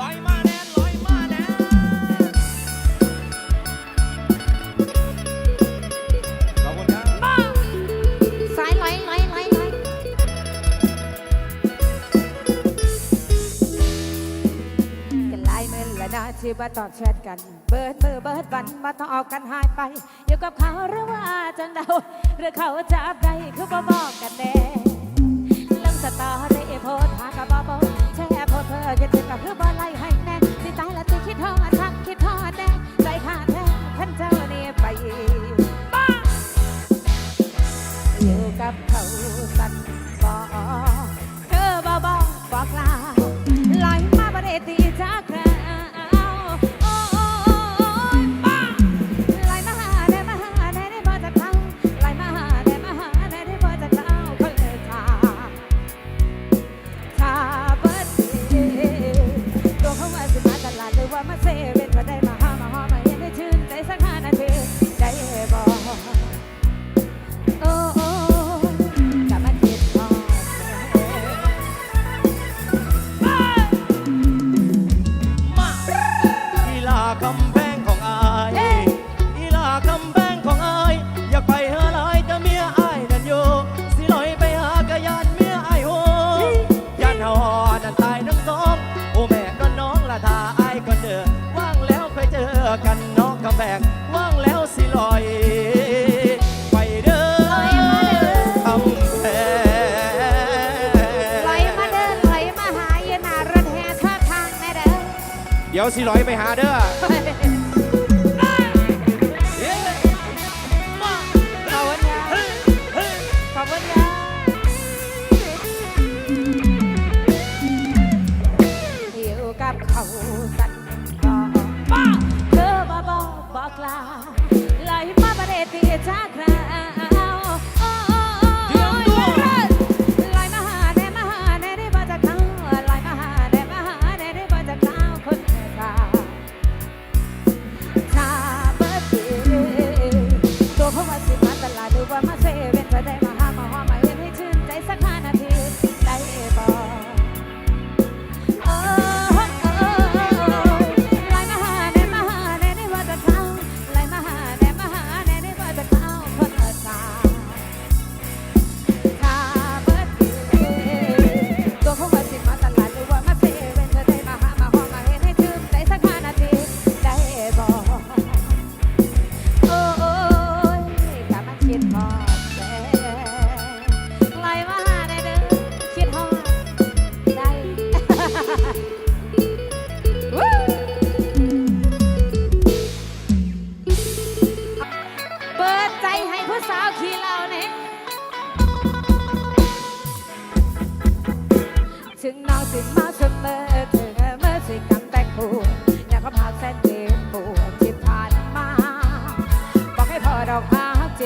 ลอยมาแน่ลอมาแน่ขอบคุณครับสาลอยลอยลอยลอกันไล่เมื่อละนาทีมาตอบแชทกัน เบิดมือเบิดวันมาต้องออกกันหายไป อยู่กับเขาหรือว่าจังเดาหรือเขาจะอะไรคือบอกกันแน่ลงสตารี่โพสหากระบอก อย่าถึงกับเพื่อบ่ไล่ให้แน่นสิตายแล้วจะคิดทอด but I'm เดี๋ยวสิร้อยไปหาเด้อ มาเสมอเธอเมื่อสิกันแต่รูอยากขาพาแสนเจ็บปวดจิตผ่านมา บอกให้พอเราพาจ